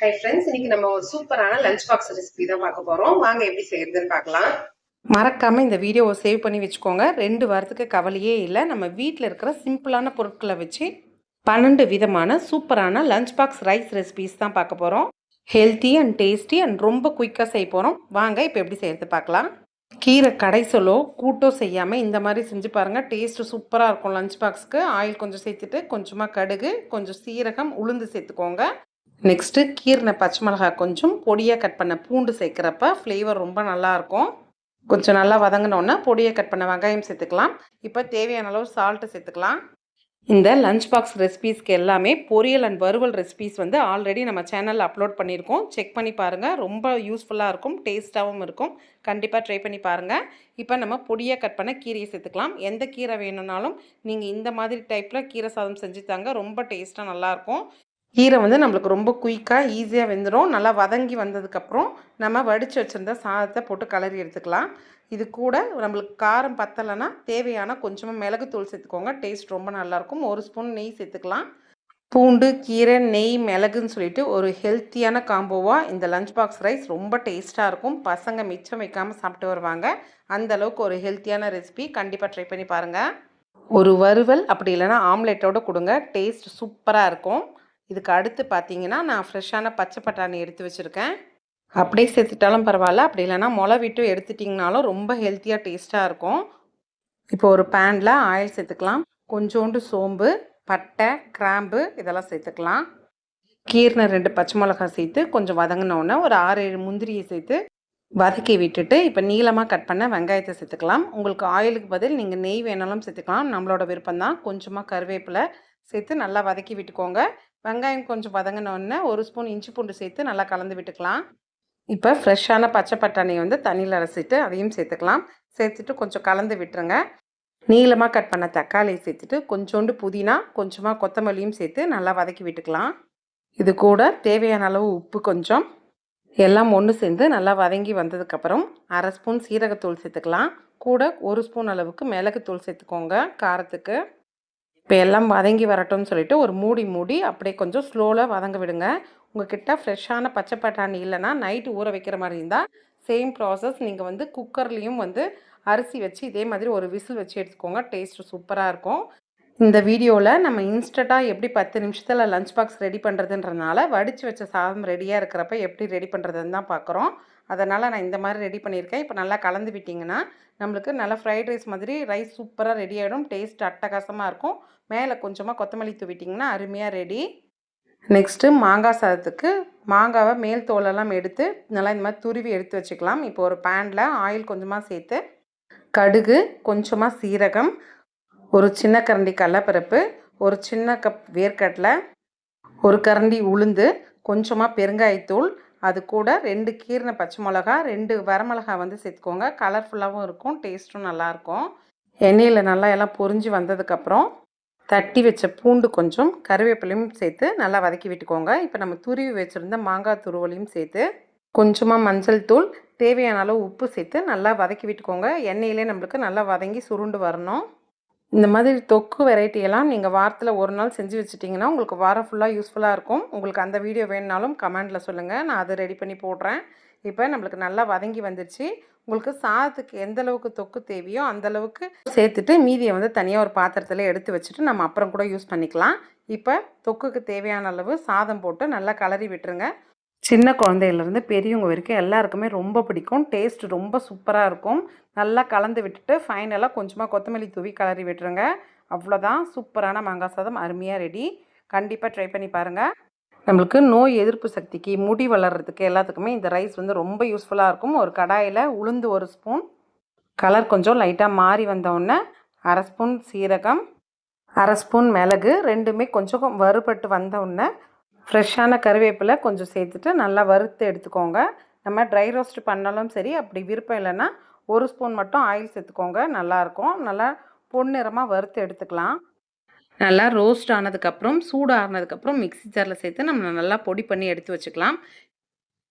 Hi friends இன்னைக்கு நம்ம ஒரு சூப்பரான லஞ்ச் பாக்ஸ் ரெசிபி தான் பார்க்க போறோம். வாங்க எப்படி செய்யறதுன்னு பார்க்கலாம். மறக்காமல் இந்த வீடியோவை சேவ் பண்ணி வச்சுக்கோங்க. ரெண்டு வாரத்துக்கு கவலையே இல்லை. நம்ம வீட்டில் இருக்கிற சிம்பிளான பொருட்களை வச்சு பன்னெண்டு விதமான சூப்பரான லஞ்ச் பாக்ஸ் ரைஸ் ரெசிபிஸ் தான் பார்க்க போகிறோம் ஹெல்த்தி அண்ட் டேஸ்டி அண்ட் ரொம்ப குயிக்காக செய்ய போகிறோம் வாங்க இப்போ எப்படி செய்யறது பார்க்கலாம். கீரை கடைசலோ கூட்டோ செய்யாமல் இந்த மாதிரி செஞ்சு பாருங்கள் டேஸ்ட்டு சூப்பராக இருக்கும் லஞ்ச் பாக்ஸ்க்கு ஆயில் கொஞ்சம் சேர்த்துட்டு கொஞ்சமாக கடுகு கொஞ்சம் சீரகம் உளுந்து சேர்த்துக்கோங்க. நெக்ஸ்ட்டு கீரின பச்சை மிளகாய் கொஞ்சம் பொடியாக கட் பண்ண பூண்டு சேர்க்குறப்ப ஃப்ளேவர் ரொம்ப நல்லாயிருக்கும். கொஞ்சம் நல்லா வதங்கினோன்னா பொடியை கட் பண்ண வெங்காயம் சேர்த்துக்கலாம். இப்போ தேவையான அளவு சால்ட்டு சேர்த்துக்கலாம். இந்த லஞ்ச் பாக்ஸ் ரெசிபீஸ்க்கு எல்லாமே பொரியல் அண்ட் வறுவல் ரெசிபீஸ் வந்து ஆல்ரெடி நம்ம சேனலில் அப்லோட் பண்ணியிருக்கோம். செக் பண்ணி பாருங்கள் ரொம்ப யூஸ்ஃபுல்லாக இருக்கும். டேஸ்ட்டாகவும் இருக்கும். கண்டிப்பாக ட்ரை பண்ணி பாருங்கள் இப்போ நம்ம பொடியாக கட் பண்ண கீரையை சேர்த்துக்கலாம். எந்த கீரை வேணும்னாலும் நீங்கள் இந்த மாதிரி டைப்பில் கீரை சாதம் செஞ்சு தாங்க ரொம்ப டேஸ்ட்டாக நல்லாயிருக்கும். கீரை வந்து நம்மளுக்கு ரொம்ப குயிக்காக ஈஸியாக வெந்துடும் நல்லா வதங்கி வந்ததுக்கப்புறம் நம்ம வடித்து வச்சுருந்த சாதத்தை போட்டு கலரி எடுத்துக்கலாம். இது கூட நம்மளுக்கு காரம் பத்தலைன்னா தேவையான கொஞ்சமாக மிளகுத்தூள் சேர்த்துக்கோங்க. டேஸ்ட் ரொம்ப நல்லாயிருக்கும். ஒரு ஸ்பூன் நெய் சேர்த்துக்கலாம். பூண்டு கீரை நெய் மிளகுன்னு சொல்லிட்டு ஒரு ஹெல்த்தியான காம்போவாக இந்த லஞ்ச் பாக்ஸ் ரைஸ் ரொம்ப டேஸ்ட்டாக இருக்கும். பசங்க மிச்சம் வைக்காமல் சாப்பிட்டு வருவாங்க. அந்த அளவுக்கு ஒரு ஹெல்த்தியான ரெசிபி. கண்டிப்பாக ட்ரை பண்ணி பாருங்கள் ஒரு வறுவல் அப்படி இல்லைன்னா ஆம்லேட்டோடு கொடுங்க. டேஸ்ட் சூப்பராக இருக்கும். இதுக்கு அடுத்து பார்த்தீங்கன்னா நான் ஃப்ரெஷ்ஷான பச்சை பட்டாணி எடுத்து வச்சுருக்கேன். அப்படியே சேர்த்துட்டாலும் பரவாயில்ல. அப்படி இல்லைன்னா முளை விட்டு எடுத்துட்டிங்கனாலும் ரொம்ப ஹெல்த்தியாக டேஸ்ட்டாக இருக்கும். இப்போ ஒரு பேனில் ஆயில் சேர்த்துக்கலாம். கொஞ்சோண்டு சோம்பு பட்டை கிராம்பு இதெல்லாம் சேர்த்துக்கலாம். கீர்ன ரெண்டு பச்சை மிளகாய் சேர்த்து கொஞ்சம் வதங்கினோடனே ஒரு ஆறு ஏழு முந்திரியை சேர்த்து வதக்கி விட்டுட்டு இப்போ நீளமாக கட் பண்ண வெங்காயத்தை சேர்த்துக்கலாம். உங்களுக்கு ஆயிலுக்கு பதில் நீங்கள் நெய் வேணாலும் சேர்த்துக்கலாம். நம்மளோட விருப்பம் தான் கொஞ்சமாக கருவேப்பிலை சேர்த்து நல்லா வதக்கி விட்டுக்கோங்க. வெங்காயம் கொஞ்சம் வதங்கினோடனே ஒரு ஸ்பூன் இஞ்சி பூண்டு சேர்த்து நல்லா கலந்து விட்டுக்கலாம். இப்போ ஃப்ரெஷ்ஷான பச்சை பட்டாணியை வந்து தண்ணியில் அரைச்சிட்டு அதையும் சேர்த்துக்கலாம். சேர்த்துட்டு கொஞ்சம் கலந்து விட்டுருங்க. நீளமாக கட் பண்ண தக்காளியை சேர்த்துட்டு கொஞ்சோண்டு புதினா கொஞ்சமாக கொத்தமல்லியும் சேர்த்து நல்லா வதக்கி விட்டுக்கலாம். இது கூட தேவையான அளவு உப்பு கொஞ்சம். எல்லாம் ஒன்று சேர்ந்து நல்லா வதங்கி வந்ததுக்கப்புறம் அரை ஸ்பூன் சீரகத்தூள் சேர்த்துக்கலாம். கூட ஒரு ஸ்பூன் அளவுக்கு மிளகுத்தூள் சேர்த்துக்கோங்க காரத்துக்கு. இப்போ எல்லாம் வதங்கி வரட்டும்னு சொல்லிட்டு ஒரு மூடி மூடி அப்படியே கொஞ்சம் ஸ்லோவில் வதங்க விடுங்க. உங்ககிட்ட ஃப்ரெஷ்ஷான பச்சை பட்டாணி இல்லைன்னா நைட்டு ஊற வைக்கிற மாதிரி இருந்தால் சேம் ப்ராசஸ் நீங்கள் வந்து குக்கர்லேயும் வந்து அரிசி வச்சு இதே மாதிரி ஒரு விசில் வச்சு எடுத்துக்கோங்க. டேஸ்ட் சூப்பராக இருக்கும். இந்த வீடியோவில் நம்ம இன்ஸ்டண்ட்டாக எப்படி பத்து நிமிஷத்தில் லஞ்ச் பாக்ஸ் ரெடி பண்ணுறதுன்றனால வடித்து வச்ச சாதம் ரெடியாக இருக்கிறப்ப எப்படி ரெடி பண்ணுறதுன்னு தான் பார்க்குறோம் அதனால் நான் இந்த மாதிரி ரெடி பண்ணியிருக்கேன். இப்போ நல்லா கலந்து விட்டிங்கன்னா நம்மளுக்கு நல்லா ஃப்ரைட் ரைஸ் மாதிரி ரைஸ் சூப்பராக ரெடி ஆகிடும் டேஸ்ட் அட்டகாசமாக இருக்கும். மேலே கொஞ்சமாக கொத்தமல்லி தூவிட்டிங்கன்னா அருமையாக ரெடி. நெக்ஸ்ட்டு மாங்காய் சாதத்துக்கு மாங்காவை மேல் தோலெல்லாம் எடுத்து நல்லா இந்த மாதிரி துருவி எடுத்து வச்சுக்கலாம். இப்போ ஒரு பேனில் ஆயில் கொஞ்சமாக சேர்த்து கடுகு கொஞ்சமாக சீரகம் ஒரு சின்ன கரண்டி கடலப்பருப்பு ஒரு சின்ன கப் வேர்க்கடலை ஒரு கரண்டி உளுந்து கொஞ்சமாக பெருங்காயத்தூள் அது கூட ரெண்டு கீரண பச்சை மிளகா ரெண்டு வரமிளகா வந்து சேர்த்துக்கோங்க. கலர்ஃபுல்லாகவும் இருக்கும் டேஸ்ட்டும் நல்லாயிருக்கும். எண்ணெயில் நல்லா எல்லாம் பொரிஞ்சு வந்ததுக்கப்புறம் தட்டி வச்ச பூண்டு கொஞ்சம் கருவேப்பிலையும் சேர்த்து நல்லா வதக்கி விட்டுக்கோங்க. இப்போ நம்ம துருவி வச்சுருந்த மாங்காய் துருவலையும் சேர்த்து கொஞ்சமாக மஞ்சள் தூள் தேவையான அளவு உப்பு சேர்த்து நல்லா வதக்கி விட்டுக்கோங்க. எண்ணெயிலே நம்மளுக்கு நல்லா வதங்கி சுருண்டு வரணும். இந்த மாதிரி தொக்கு வெரைட்டியெல்லாம் நீங்கள் வாரத்தில் ஒரு நாள் செஞ்சு வச்சுட்டிங்கன்னா உங்களுக்கு வாரம் ஃபுல்லாக யூஸ்ஃபுல்லாக இருக்கும். உங்களுக்கு அந்த வீடியோ வேணுனாலும் கமெண்டில் சொல்லுங்கள் நான் அதை ரெடி பண்ணி போடுறேன். இப்போ நம்மளுக்கு நல்லா வதங்கி வந்துருச்சு. உங்களுக்கு சாதத்துக்கு எந்த அளவுக்கு தொக்கு தேவையோ அந்த அளவுக்கு சேர்த்துட்டு மீதியை வந்து தனியாக ஒரு பாத்திரத்தில் எடுத்து வச்சுட்டு நம்ம அப்புறம் கூட யூஸ் பண்ணிக்கலாம். இப்போ தொக்குக்கு தேவையான அளவு சாதம் போட்டு நல்லா கலரி விட்டுருங்க. சின்ன குழந்தையிலேருந்து பெரியவங்க வரைக்கும் எல்லாருக்குமே ரொம்ப பிடிக்கும். டேஸ்ட் ரொம்ப சூப்பராக இருக்கும். நல்லா கலந்து விட்டுட்டு ஃபைனலாக கொஞ்சமாக கொத்தமல்லி தூவி கலரி விட்டுருங்க. அவ்வளோதான் சூப்பரான மாங்காய் சாதம். அருமையாக ரெடி கண்டிப்பாக ட்ரை பண்ணி பாருங்கள் நம்மளுக்கு நோய் எதிர்ப்பு சக்திக்கு முடி வளர்கிறதுக்கு எல்லாத்துக்குமே இந்த ரைஸ் வந்து ரொம்ப யூஸ்ஃபுல்லாக இருக்கும். ஒரு கடாயில் உளுந்து ஒரு ஸ்பூன் கலர் கொஞ்சம் லைட்டாக மாறி வந்தவுடனே அரை ஸ்பூன் சீரகம் அரை ஸ்பூன் மிளகு ரெண்டுமே கொஞ்சம் வறுபட்டு வந்தவுடனே ஃப்ரெஷ்ஷான கருவேப்பிலை கொஞ்சம் சேர்த்துட்டு நல்லா வறுத்து எடுத்துக்கோங்க. நம்ம ட்ரை ரோஸ்ட் பண்ணாலும் சரி அப்படி விருப்பம் இல்லைன்னா ஒரு ஸ்பூன் மட்டும் ஆயில் சேர்த்துக்கோங்க. நல்லாயிருக்கும். நல்லா பொன்னிறமாக வறுத்து எடுத்துக்கலாம். நல்லா ரோஸ்ட் ஆனதுக்கப்புறம் சூடு ஆனதுக்கப்புறம் மிக்ஸி ஜாரில் சேர்த்து நம்ம நல்லா பொடி பண்ணி எடுத்து வச்சுக்கலாம்.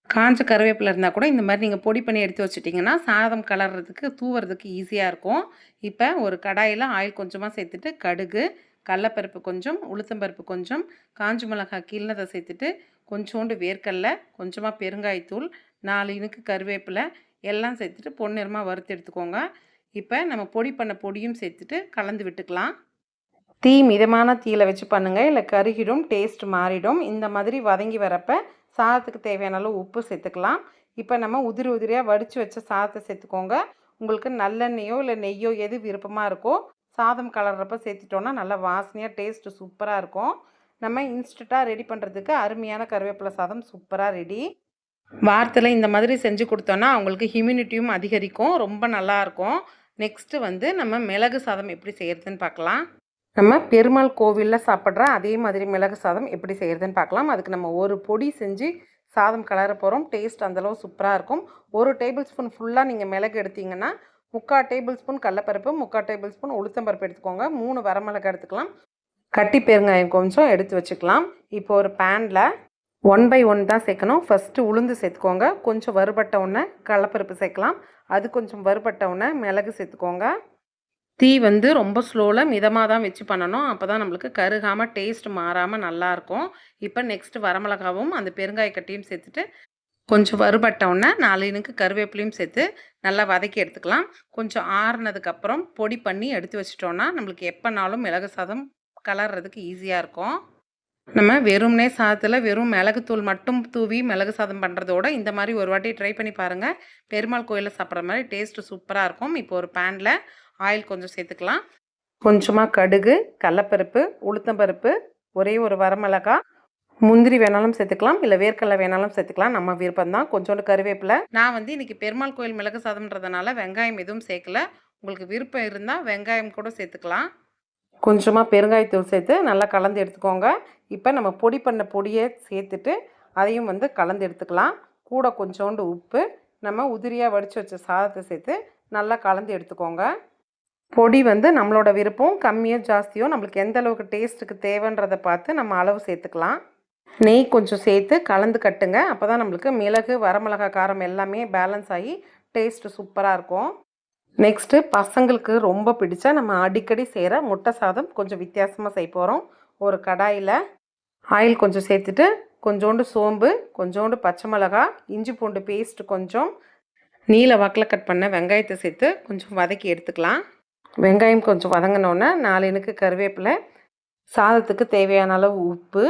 காஞ்ச கருவேப்பிலை இருந்தால் கூட இந்த மாதிரி நீங்கள் பொடி பண்ணி எடுத்து வச்சிட்டிங்கன்னா சாதம் கலர்றதுக்கு தூவுறதுக்கு ஈஸியாக இருக்கும். இப்போ ஒரு கடாயில் ஆயில் கொஞ்சமாக சேர்த்துட்டு கடுகு கடலப்பருப்பு கொஞ்சம் உளுத்தம்பருப்பு கொஞ்சம் காஞ்சி மிளகாய் கீழ்னதை சேர்த்துட்டு கொஞ்சோண்டு வேர்க்கடலை கொஞ்சமாக பெருங்காயத்தூள் நாலு இனுக்கு கருவேப்பிலை எல்லாம் சேர்த்துட்டு பொன்னிறமாக வறுத்து எடுத்துக்கோங்க. இப்போ நம்ம பொடி பண்ண பொடியும் சேர்த்துட்டு கலந்து விட்டுக்கலாம். தீ மிதமான தீயில வச்சு பண்ணுங்கள் இல்லை கருகிடும் டேஸ்ட் மாறிடும். இந்த மாதிரி வதங்கி வரப்போ சாதத்துக்கு தேவையான அளவு உப்பு சேர்த்துக்கலாம். இப்போ நம்ம உதிரி உதிரியாக வடித்து வச்ச சாதத்தை சேர்த்துக்கோங்க. உங்களுக்கு நல்லெண்ணெயோ இல்லை நெய்யோ எது விருப்பமாக இருக்கோ சாதம் கலர்றப்ப சேர்த்துட்டோன்னா நல்லா வாசனையாக டேஸ்ட்டு சூப்பராக இருக்கும். நம்ம இன்ஸ்டண்ட்டாக ரெடி பண்ணுறதுக்கு அருமையான கருவேப்பிலை சாதம் சூப்பராக ரெடி வாரத்தில் இந்த மாதிரி செஞ்சு கொடுத்தோன்னா அவங்களுக்கு ஹியூமினிட்டியும் அதிகரிக்கும் ரொம்ப நல்லாயிருக்கும் நெக்ஸ்ட்டு வந்து நம்ம மிளகு சாதம் எப்படி செய்கிறதுன்னு பார்க்கலாம். நம்ம பெருமாள் கோவிலில் சாப்பிட்ற அதே மாதிரி மிளகு சாதம் எப்படி செய்கிறதுன்னு பார்க்கலாம். அதுக்கு நம்ம ஒரு பொடி செஞ்சு சாதம் கலர போகிறோம் டேஸ்ட் அந்தளவு சூப்பராக இருக்கும். ஒரு டேபிள் ஸ்பூன் ஃபுல்லாக நீங்கள் மிளகு எடுத்தீங்கன்னா முக்கால் டேபிள் ஸ்பூன் கடலப்பருப்பு முக்கால் டேபிள் ஸ்பூன் உளுத்தம்பருப்பு எடுத்துக்கோங்க. மூணு வரமிளகாய் எடுத்துக்கலாம். கட்டி பெருங்காயம் கொஞ்சம் எடுத்து வச்சுக்கலாம். இப்போ ஒரு பேனில் ஒன் பை ஒன் தான் சேர்க்கணும். ஃபஸ்ட்டு உளுந்து சேர்த்துக்கோங்க. கொஞ்சம் வறுபட்ட உடனே கடலப்பருப்பு சேர்க்கலாம். அது கொஞ்சம் வறுபட்ட உடனே மிளகு சேர்த்துக்கோங்க. தீ வந்து ரொம்ப ஸ்லோவில் மிதமாக தான் வச்சு பண்ணணும். அப்போ தான் நம்மளுக்கு கருகாமல் டேஸ்ட் மாறாமல் நல்லாயிருக்கும் இப்போ நெக்ஸ்ட்டு வரமிளகாவும் அந்த பெருங்காய கட்டியும் சேர்த்துட்டு கொஞ்சம் வறுபட்ட உடனே நாலு இனுக்கு கருவேப்பிலையும் சேர்த்து நல்லா வதக்கி எடுத்துக்கலாம். கொஞ்சம் ஆறுனதுக்கப்புறம் பொடி பண்ணி எடுத்து வச்சிட்டோன்னா நம்மளுக்கு எப்போனாலும் மிளகு சாதம் கலர்றதுக்கு ஈஸியாக இருக்கும். நம்ம வெறும்னே சாதத்தில் வெறும் மிளகுத்தூள் மட்டும் தூவி மிளகு சாதம் பண்ணுறதோட இந்த மாதிரி ஒரு வாட்டி ட்ரை பண்ணி பாருங்கள் பெருமாள் கோயிலில் சாப்பிட்ற மாதிரி டேஸ்ட்டு சூப்பராக இருக்கும். இப்போ ஒரு பேனில் ஆயில் கொஞ்சம் சேர்த்துக்கலாம். கொஞ்சமாக கடுகு கடலப்பருப்பு உளுத்தம்பருப்பு ஒரே ஒரு வரமிளகாய் முந்திரி வேணாலும் சேர்த்துக்கலாம் இல்லை வேர்க்கடலை வேணாலும் சேர்த்துக்கலாம். நம்ம விருப்பம் தான். கொஞ்சோண்டு கருவேப்பிலை. நான் வந்து இன்றைக்கி பெருமாள் கோயில் மிளகு சாதம்ன்றதுனால வெங்காயம் எதுவும் சேர்க்கல. உங்களுக்கு விருப்பம் இருந்தால் வெங்காயம் கூட சேர்த்துக்கலாம். கொஞ்சமாக பெருங்காயத்தூள் சேர்த்து நல்லா கலந்து எடுத்துக்கோங்க. இப்போ நம்ம பொடி பண்ண பொடியை சேர்த்துட்டு அதையும் வந்து கலந்து எடுத்துக்கலாம். கூட கொஞ்சோண்டு உப்பு நம்ம உதிரியாக வடித்து வச்ச சாதத்தை சேர்த்து நல்லா கலந்து எடுத்துக்கோங்க. பொடி வந்து நம்மளோட விருப்பம். கம்மியோ ஜாஸ்தியோ நம்மளுக்கு எந்த அளவுக்கு டேஸ்ட்டுக்கு தேவைன்றதை பார்த்து நம்ம அளவு சேர்த்துக்கலாம். நெய் கொஞ்சம் சேர்த்து கலந்து கட்டுங்க. அப்போ தான் நம்மளுக்கு மிளகு வரமிளகா காரம் எல்லாமே பேலன்ஸ் ஆகி டேஸ்ட்டு சூப்பராக இருக்கும். நெக்ஸ்ட்டு பசங்களுக்கு ரொம்ப பிடிச்ச நம்ம அடிக்கடி செய்கிற முட்டை சாதம் கொஞ்சம் வித்தியாசமாக செய்ய போகிறோம் ஒரு கடாயில் ஆயில் கொஞ்சம் சேர்த்துட்டு கொஞ்சோண்டு சோம்பு கொஞ்சோண்டு பச்சை மிளகா இஞ்சி பூண்டு பேஸ்ட் கொஞ்சம் நீல வாக்கில் கட் பண்ண வெங்காயத்தை சேர்த்து கொஞ்சம் வதக்கி எடுத்துக்கலாம். வெங்காயம் கொஞ்சம் வதங்கினோன்னே நாலு எனக்கு கருவேப்பிலை சாதத்துக்கு தேவையான அளவு உப்பு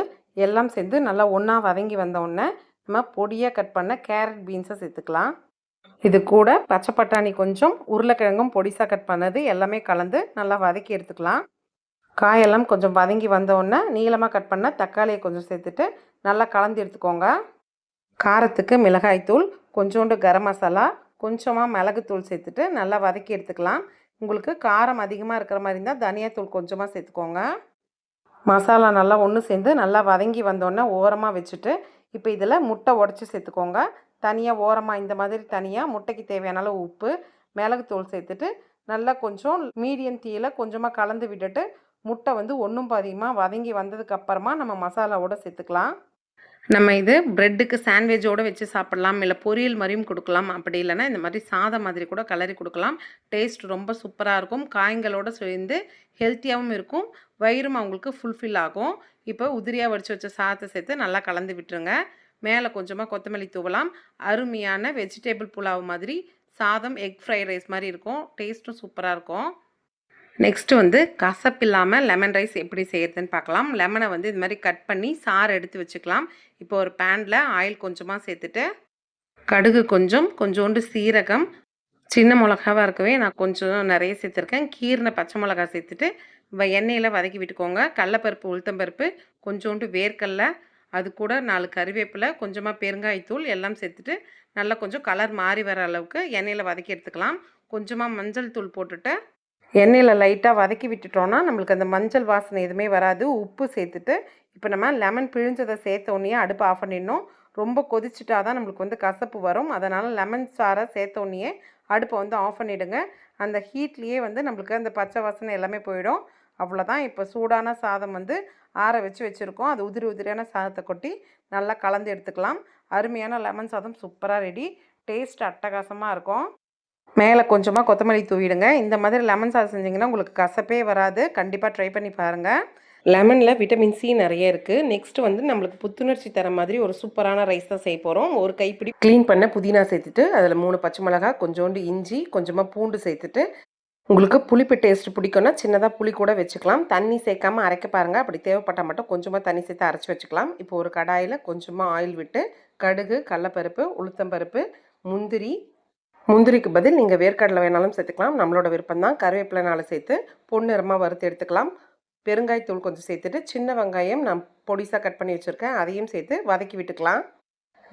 எல்லாம் சேர்ந்து நல்லா ஒன்றா வதங்கி வந்தோடனே நம்ம பொடியாக கட் பண்ண கேரட் பீன்ஸை சேர்த்துக்கலாம். இது கூட பச்சை பட்டாணி கொஞ்சம் உருளைக்கிழங்கும் பொடிசாக கட் பண்ணது எல்லாமே கலந்து நல்லா வதக்கி எடுத்துக்கலாம். காயெல்லாம் கொஞ்சம் வதங்கி வந்தோடனே நீளமாக கட் பண்ண தக்காளியை கொஞ்சம் சேர்த்துட்டு நல்லா கலந்து எடுத்துக்கோங்க. காரத்துக்கு மிளகாய்த்தூள் கொஞ்சோண்டு கரம் மசாலா கொஞ்சமாக மிளகுத்தூள் சேர்த்துட்டு நல்லா வதக்கி எடுத்துக்கலாம். உங்களுக்கு காரம் அதிகமாக இருக்கிற மாதிரி இருந்தால் தனியாத்தூள் கொஞ்சமாக சேர்த்துக்கோங்க. மசாலா நல்லா ஒன்று சேர்ந்து நல்லா வதங்கி வந்தோடனே ஓரமாக வச்சுட்டு இப்போ இதில் முட்டை உடச்சி சேர்த்துக்கோங்க. தனியாக ஓரமாக இந்த மாதிரி தனியாக முட்டைக்கு தேவையான அளவு உப்பு மிளகுத்தூள் சேர்த்துட்டு நல்லா கொஞ்சம் மீடியம் தீயில் கொஞ்சமாக கலந்து விட்டுட்டு முட்டை வந்து ஒன்றும் பாதியமாக வதங்கி வந்ததுக்கப்புறமா நம்ம மசாலாவோட சேர்த்துக்கலாம். நம்ம இது ப்ரெட்டுக்கு சாண்ட்விச்சோடு வச்சு சாப்பிட்லாம் இல்லை பொரியல் மாதிரியும் கொடுக்கலாம். அப்படி இல்லைன்னா இந்த மாதிரி சாதம் மாதிரி கூட கலரி கொடுக்கலாம். டேஸ்ட் ரொம்ப சூப்பராக இருக்கும். காய்களோடு சேர்ந்து ஹெல்த்தியாகவும் இருக்கும். வயிறும் அவங்களுக்கு ஃபுல்ஃபில் ஆகும். இப்போ உதிரியாக வடித்து வச்ச சாதத்தை சேர்த்து நல்லா கலந்து விட்டுருங்க. மேலே கொஞ்சமாக கொத்தமல்லி தூவலாம். அருமையான வெஜிடேபிள் புலாவ் மாதிரி சாதம் எக் ஃப்ரைட் ரைஸ் மாதிரி இருக்கும். டேஸ்ட்டும் சூப்பராக இருக்கும். நெக்ஸ்ட்டு வந்து கசப்பில்லாமல் லெமன் ரைஸ் எப்படி செய்யறதுன்னு பார்க்கலாம். லெமனை வந்து இது மாதிரி கட் பண்ணி சாறு எடுத்து வச்சுக்கலாம். இப்போ ஒரு பேனில் ஆயில் கொஞ்சமாக சேர்த்துட்டு கடுகு கொஞ்சம் கொஞ்சோண்டு சீரகம் சின்ன மிளகாவாக இருக்கவே நான் கொஞ்சம் நிறைய சேர்த்துருக்கேன். கீரின பச்சை மிளகா சேர்த்துட்டு வ- எண்ணெயில் வதக்கி விட்டுக்கோங்க. கடலப்பருப்பு உளுத்தம்பருப்பு கொஞ்சோண்டு வேர்க்கடல அது கூட நாலு கறிவேப்பிலை கொஞ்சமாக பெருங்காயத்தூள் எல்லாம் சேர்த்துட்டு நல்லா கொஞ்சம் கலர் மாறி வர அளவுக்கு எண்ணெயில் வதக்கி எடுத்துக்கலாம். கொஞ்சமாக மஞ்சள் தூள் போட்டுட்டு எண்ணெயில் லைட்டாக வதக்கி விட்டுட்டோன்னா நம்மளுக்கு அந்த மஞ்சள் வாசனை எதுவுமே வராது. உப்பு சேர்த்துட்டு இப்போ நம்ம லெமன் பிழிஞ்சதை சேர்த்தோன்னே அடுப்பு ஆஃப் பண்ணிடணும். ரொம்ப கொதிச்சுட்டா தான் நம்மளுக்கு வந்து கசப்பு வரும். அதனால் லெமன் சாரை சேர்த்தோன்னே அடுப்பை வந்து ஆஃப் பண்ணிவிடுங்க அந்த ஹீட்லேயே வந்து நம்மளுக்கு அந்த பச்சை வாசனை எல்லாமே போயிடும். அவ்வளோதான் இப்போ சூடான சாதம் வந்து ஆற வச்சு வச்சுருக்கோம். அது உதிரி உதிரியான சாதத்தை கொட்டி நல்லா கலந்து எடுத்துக்கலாம். அருமையான லெமன் சாதம் சூப்பராக ரெடி டேஸ்ட் அட்டகாசமாக இருக்கும். மேலே கொஞ்சமாக கொத்தமல்லி தூவிடுங்க. இந்த மாதிரி லெமன் சாதம் செஞ்சிங்கன்னா உங்களுக்கு கசப்பே வராது. கண்டிப்பாக ட்ரை பண்ணி பாருங்கள் லெமனில் விட்டமின் சி நிறைய இருக்குது நெக்ஸ்ட் வந்து நம்மளுக்கு புத்துணர்ச்சி தர மாதிரி ஒரு சூப்பரான ரைஸ் தான் செய்ய போகிறோம் ஒரு கைப்பிடி க்ளீன் பண்ண புதினா சேர்த்துட்டு அதில் மூணு பச்சை மிளகா கொஞ்சோண்டு இஞ்சி கொஞ்சமாக பூண்டு சேர்த்துட்டு உங்களுக்கு புளிப்பு டேஸ்ட் பிடிக்கும்னா சின்னதாக புளி கூட வச்சுக்கலாம். தண்ணி சேர்க்காம அரைக்க பாருங்கள் அப்படி தேவைப்பட்டால் மட்டும் கொஞ்சமாக தண்ணி சேர்த்து அரைச்சி வச்சுக்கலாம். இப்போ ஒரு கடாயில் கொஞ்சமாக ஆயில் விட்டு கடுகு கடலப்பருப்பு உளுத்தம்பருப்பு முந்திரி முந்திரிக்கு பதில் நீங்கள் வேர்க்கடலை வேணாலும் சேர்த்துக்கலாம். நம்மளோட விருப்பம் தான். கருவேப்பிலைனால சேர்த்து பொன்னிறமாக வறுத்து எடுத்துக்கலாம். பெருங்காயத்தூள் கொஞ்சம் சேர்த்துட்டு சின்ன வெங்காயம் நான் பொடிசாக கட் பண்ணி வச்சுருக்கேன். அதையும் சேர்த்து வதக்கி விட்டுக்கலாம்.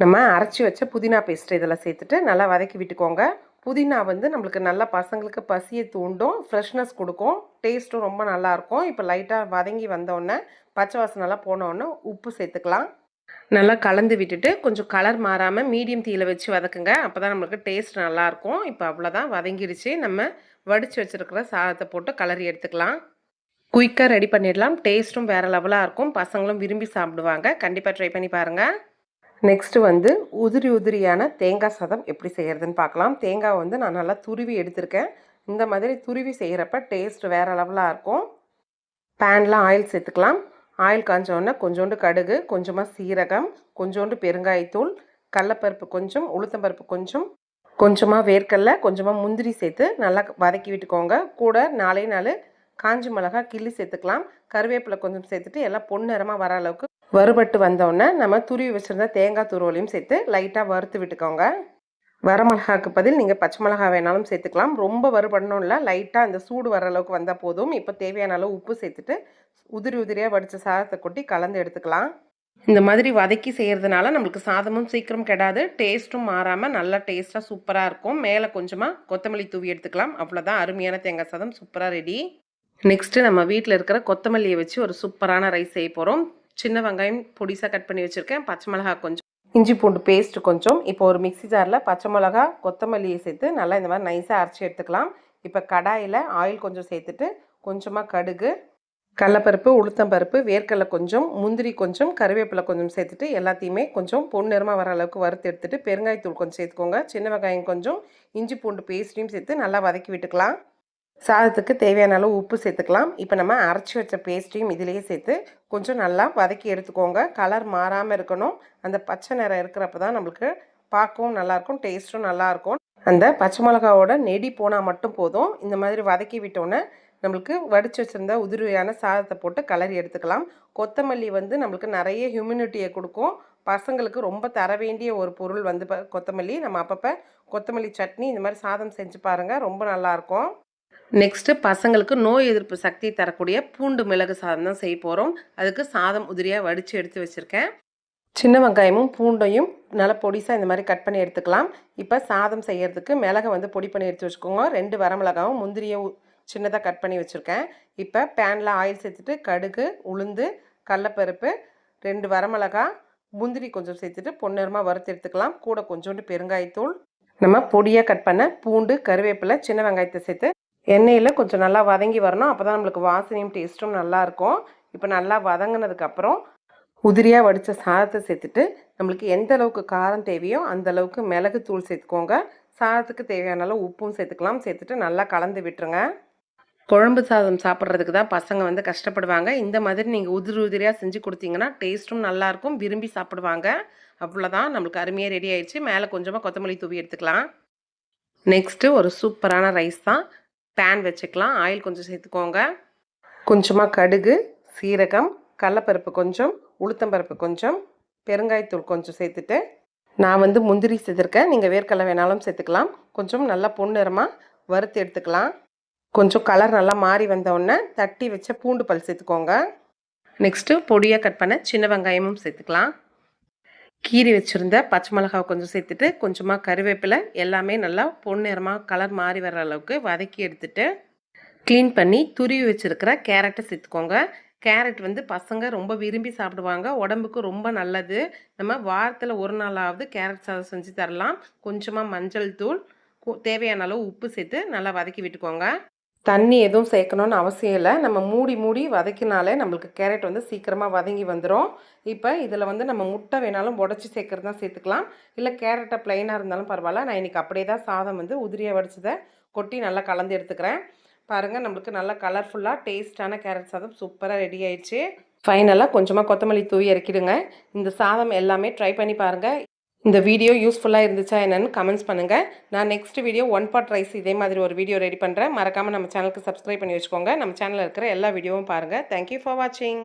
நம்ம அரைச்சி வச்ச புதினா பேஸ்ட் இதில் சேர்த்துட்டு நல்லா வதக்கி விட்டுக்கோங்க. புதினா வந்து நம்மளுக்கு நல்லா பசங்களுக்கு பசியை தூண்டும் ஃப்ரெஷ்னஸ் கொடுக்கும். டேஸ்ட்டும் ரொம்ப நல்லாயிருக்கும் இப்போ லைட்டாக வதங்கி வந்தோடனே பச்சை வாசனெல்லாம் போனோடனே உப்பு சேர்த்துக்கலாம். நல்லா கலந்து விட்டுட்டு கொஞ்சம் கலர் மாறாமல் மீடியம் தீயில் வச்சு வதக்குங்க. அப்போ தான் நம்மளுக்கு டேஸ்ட் நல்லாயிருக்கும் இப்போ அவ்வளோதான் வதங்கிடுச்சு நம்ம வடித்து வச்சுருக்கிற சாதத்தை போட்டு கலரி எடுத்துக்கலாம். குயிக்காக ரெடி பண்ணிடலாம். டேஸ்ட்டும் வேறு லெவலாக இருக்கும். பசங்களும் விரும்பி சாப்பிடுவாங்க. கண்டிப்பாக ட்ரை பண்ணி பாருங்கள் நெக்ஸ்ட்டு வந்து உதிரி உதிரியான தேங்காய் சாதம் எப்படி செய்கிறதுன்னு பார்க்கலாம். தேங்காய் வந்து நான் நல்லா துருவி எடுத்திருக்கேன். இந்த மாதிரி துருவி செய்கிறப்ப டேஸ்ட் வேறு லெவலாக இருக்கும். பேனில் ஆயில் சேர்த்துக்கலாம். ஆயில் காஞ்சோடனே கொஞ்சோண்டு கடுகு கொஞ்சமாக சீரகம் கொஞ்சோண்டு பெருங்காயத்தூள் கடலப்பருப்பு கொஞ்சம் உளுத்தம்பருப்பு கொஞ்சம் கொஞ்சமாக வேர்க்கடலை கொஞ்சமாக முந்திரி சேர்த்து நல்லா வதக்கி விட்டுக்கோங்க. கூட நாலே நாள் காஞ்சி மிளகா கிள்ளி சேர்த்துக்கலாம். கருவேப்பிலை கொஞ்சம் சேர்த்துட்டு எல்லாம் பொன்னிறமாக வர அளவுக்கு வறுபட்டு வந்தோடனே நம்ம துருவி வச்சுருந்த தேங்காய் துருவலையும் சேர்த்து லைட்டாக வறுத்து விட்டுக்கோங்க. வரமிளகாக்கு பதில் நீங்கள் பச்சை மிளகா வேணாலும் சேர்த்துக்கலாம். ரொம்ப வறுபடணும் இல்லை லைட்டாக அந்த சூடு வர அளவுக்கு வந்தால் போதும். இப்போ தேவையான அளவு உப்பு சேர்த்துட்டு உதிரி உதிரியாக வடித்த சாதத்தை கொட்டி கலந்து எடுத்துக்கலாம். இந்த மாதிரி வதக்கி செய்கிறதுனால நம்மளுக்கு சாதமும் சீக்கிரம் கெடாது. டேஸ்ட்டும் மாறாமல் நல்லா டேஸ்ட்டாக சூப்பராக இருக்கும். மேலே கொஞ்சமாக கொத்தமல்லி தூவி எடுத்துக்கலாம். அவ்வளோதான் அருமையான தேங்காய் சாதம் சூப்பராக ரெடி. நெக்ஸ்ட்டு நம்ம வீட்டில் இருக்கிற கொத்தமல்லியை வச்சு ஒரு சூப்பரான ரைஸ் செய்ய போகிறோம் சின்ன வெங்காயம் பொடிசாக கட் பண்ணி வச்சுருக்கேன். பச்சை மிளகா கொஞ்சம் இஞ்சி பூண்டு பேஸ்ட் கொஞ்சம். இப்போ ஒரு மிக்ஸி ஜாரில் பச்சை மிளகா கொத்தமல்லியை சேர்த்து நல்லா இந்த மாதிரி நைஸாக அரைச்சி எடுத்துக்கலாம். இப்போ கடாயில் ஆயில் கொஞ்சம் சேர்த்துட்டு கொஞ்சமாக கடுகு கடலப்பருப்பு உளுத்தம்பருப்பு வேர்க்கடலை கொஞ்சம் முந்திரி கொஞ்சம் கருவேப்பிலை கொஞ்சம் சேர்த்துட்டு எல்லாத்தையுமே கொஞ்சம் பொன்னிறமாக வர அளவுக்கு வறுத்து எடுத்துட்டு பெருங்காயத்தூள் கொஞ்சம் சேர்த்துக்கோங்க. சின்ன வெங்காயம் கொஞ்சம் இஞ்சி பூண்டு பேஸ்ட்டையும் சேர்த்து நல்லா வதக்கி விட்டுக்கலாம். சாதத்துக்கு தேவையான அளவு உப்பு சேர்த்துக்கலாம். இப்போ நம்ம அரைச்சி வச்ச பேஸ்ட்டையும் இதிலேயே சேர்த்து கொஞ்சம் நல்லா வதக்கி எடுத்துக்கோங்க. கலர் மாறாமல் இருக்கணும். அந்த பச்சை நிறம் இருக்கிறப்ப தான் நம்மளுக்கு பார்க்கவும் நல்லாயிருக்கும் டேஸ்ட்டும் நல்லாயிருக்கும். அந்த பச்சை மிளகாவோட நெடி போனால் மட்டும் போதும். இந்த மாதிரி வதக்கி விட்டோன்னே நம்மளுக்கு வடித்து வச்சுருந்த உதிரியான சாதத்தை போட்டு கலரி எடுத்துக்கலாம். கொத்தமல்லி வந்து நம்மளுக்கு நிறைய ஹியூமினிட்டியை கொடுக்கும். பசங்களுக்கு ரொம்ப தர வேண்டிய ஒரு பொருள் வந்து ப- கொத்தமல்லி. நம்ம அப்பப்போ கொத்தமல்லி சட்னி இந்த மாதிரி சாதம் செஞ்சு பாருங்கள் ரொம்ப நல்லாயிருக்கும் நெக்ஸ்ட்டு பசங்களுக்கு நோய் எதிர்ப்பு சக்தி தரக்கூடிய பூண்டு மிளகு சாதம் தான் செய்ய போகிறோம் அதுக்கு சாதம் உதிரியாக வடித்து எடுத்து வச்சுருக்கேன். சின்ன வெங்காயமும் பூண்டையும் நல்லா பொடிசாக இந்த மாதிரி கட் பண்ணி எடுத்துக்கலாம். இப்போ சாதம் செய்கிறதுக்கு மிளகை வந்து பொடி பண்ணி எடுத்து வச்சுக்கோங்க. ரெண்டு வரமிளகாவும் முந்திரியை சின்னதாக கட் பண்ணி வச்சுருக்கேன். இப்போ பேனில் ஆயில் சேர்த்துட்டு கடுகு உளுந்து கடலப்பருப்பு ரெண்டு வரமிளகா முந்திரி கொஞ்சம் சேர்த்துட்டு பொன்னிறமாக வறுத்து எடுத்துக்கலாம். கூட கொஞ்சோண்டு பெருங்காயத்தூள். நம்ம பொடியாக கட் பண்ண பூண்டு கருவேப்பிலை சின்ன வெங்காயத்தை சேர்த்து எண்ணெயில் கொஞ்சம் நல்லா வதங்கி வரணும். அப்போ தான் நம்மளுக்கு வாசனையும் டேஸ்ட்டும் நல்லாயிருக்கும் இப்போ நல்லா வதங்கினதுக்கப்புறம் உதிரியாக வடித்த சாதத்தை சேர்த்துட்டு நம்மளுக்கு எந்த அளவுக்கு காரம் தேவையோ அந்த அளவுக்கு மிளகு தூள் சேர்த்துக்கோங்க. சாதத்துக்கு தேவையான அளவு உப்பும் சேர்த்துக்கலாம். சேர்த்துட்டு நல்லா கலந்து விட்டுருங்க. குழம்பு சாதம் சாப்பிட்றதுக்கு தான் பசங்க வந்து கஷ்டப்படுவாங்க. இந்த மாதிரி நீங்கள் உதிரி உதிரியாக செஞ்சு கொடுத்தீங்கன்னா டேஸ்ட்டும் நல்லாயிருக்கும் விரும்பி சாப்பிடுவாங்க. அவ்வளோதான் நம்மளுக்கு அருமையாக ரெடி ஆயிடுச்சு. மேலே கொஞ்சமாக கொத்தமல்லி தூவி எடுத்துக்கலாம். நெக்ஸ்ட்டு ஒரு சூப்பரான ரைஸ் தான். பேன் வச்சுக்கலாம். ஆயில் கொஞ்சம் சேர்த்துக்கோங்க. கொஞ்சமாக கடுகு சீரகம் கடலப்பருப்பு கொஞ்சம் உளுத்தம்பருப்பு கொஞ்சம் பெருங்காயத்தூள் கொஞ்சம் சேர்த்துட்டு நான் வந்து முந்திரி சேர்த்துருக்கேன் நீங்கள் வேர்க்கடலை வேணாலும் சேர்த்துக்கலாம். கொஞ்சம் நல்லா பொன்னிறமாக வறுத்து எடுத்துக்கலாம். கொஞ்சம் கலர் நல்லா மாறி வந்தவுடனே தட்டி வச்ச பூண்டு பல் சேர்த்துக்கோங்க. நெக்ஸ்ட்டு பொடியாக கட் பண்ண சின்ன வெங்காயமும் சேர்த்துக்கலாம். கீரி வச்சுருந்த பச்சை மிளகாவை கொஞ்சம் சேர்த்துட்டு கொஞ்சமாக கருவேப்பிலை எல்லாமே நல்லா பொன்னிறமாக கலர் மாறி வர அளவுக்கு வதக்கி எடுத்துட்டு க்ளீன் பண்ணி துருவி வச்சுருக்கிற கேரட்டை சேர்த்துக்கோங்க. கேரட் வந்து பசங்க ரொம்ப விரும்பி சாப்பிடுவாங்க. உடம்புக்கு ரொம்ப நல்லது. நம்ம வாரத்தில் ஒரு நாளாவது கேரட் சாதம் செஞ்சு தரலாம். கொஞ்சமாக மஞ்சள் தூள் தேவையான அளவு உப்பு சேர்த்து நல்லா வதக்கி விட்டுக்கோங்க. தண்ணி எதுவும் சேர்க்கணும்னு அவசியம் இல்லை. நம்ம மூடி மூடி வதக்கினாலே நம்மளுக்கு கேரட் வந்து சீக்கிரமாக வதங்கி வந்துடும் இப்போ இதில் வந்து நம்ம முட்டை வேணாலும் உடச்சி சேர்க்குறது தான் சேர்த்துக்கலாம். இல்லை கேரட்டை ப்ளைனாக இருந்தாலும் பரவாயில்ல. நான் இன்றைக்கி அப்படியே தான் சாதம் வந்து உதிரியாக வடிச்சதை கொட்டி நல்லா கலந்து எடுத்துக்கிறேன். பாருங்கள் நம்மளுக்கு நல்லா கலர்ஃபுல்லாக டேஸ்டான கேரட் சாதம் சூப்பராக ரெடி ஆயிடுச்சு. ஃபைனலாக கொஞ்சமாக கொத்தமல்லி தூவி இறக்கிடுங்க. இந்த சாதம் எல்லாமே ட்ரை பண்ணி பாருங்கள் இந்த வீடியோ யூஸ்ஃபுல்லாக இருந்துச்சா என்னென்னு கமெண்ட்ஸ் பண்ணுங்கள் நான் next video one pot rice இதே மாதிரி ஒரு வீடியோ ரெடி பண்ணுறேன் மறக்காமல் நம்ம சேனலுக்கு சப்ஸ்கிரைப் பண்ணி வச்சுக்கோங்க. நம்ம சேனலில் இருக்கிற எல்லா வீடியோவும் பாருங்கள் தேங்க்யூ ஃபார் வாட்சிங்